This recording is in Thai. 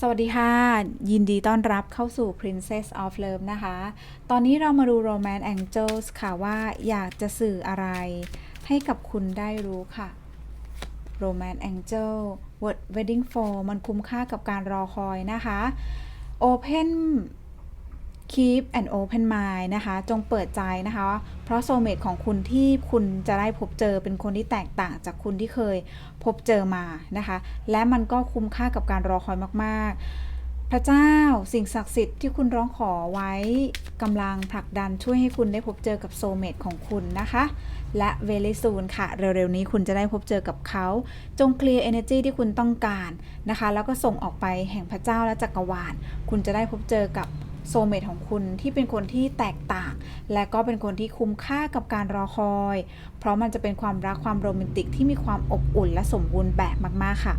สวัสดีค่ะ ยินดีต้อนรับเข้าสู่ Princess of Love นะคะ ตอนนี้เรามาดู Romance Angels ค่ะว่าอยากจะสื่ออะไรให้กับคุณได้รู้ค่ะ Romance Angel Word Wedding for มันคุ้มค่ากับการรอคอยนะคะ Open keep an open mind นะคะ จงเปิดใจนะคะ เพราะโซเมตของคุณที่คุณจะได้พบเจอเป็นคนที่แตกต่างจากคุณที่เคยพบเจอมานะคะ และมันก็คุ้มค่ากับการรอคอยมาก ๆ พระเจ้าสิ่งศักดิ์สิทธิ์ที่คุณร้องขอไว้กำลังผลักดันช่วยให้คุณได้พบเจอกับโซเมตของคุณนะคะ และเวลิซูนค่ะ เร็ว ๆ นี้คุณจะได้พบเจอกับเขา จงเคลียร์ energy ที่คุณต้องการนะคะ แล้วก็ส่งออกไปแห่งพระเจ้าและจักรวาล คุณจะได้พบเจอกับ โซเมตของคุณที่เป็นคนที่แตกต่าง และก็เป็นคนที่คุ้มค่ากับการรอคอย เพราะมันจะเป็นความรักความโรแมนติกที่มีความอบอุ่นและสมบูรณ์แบบมากๆค่ะ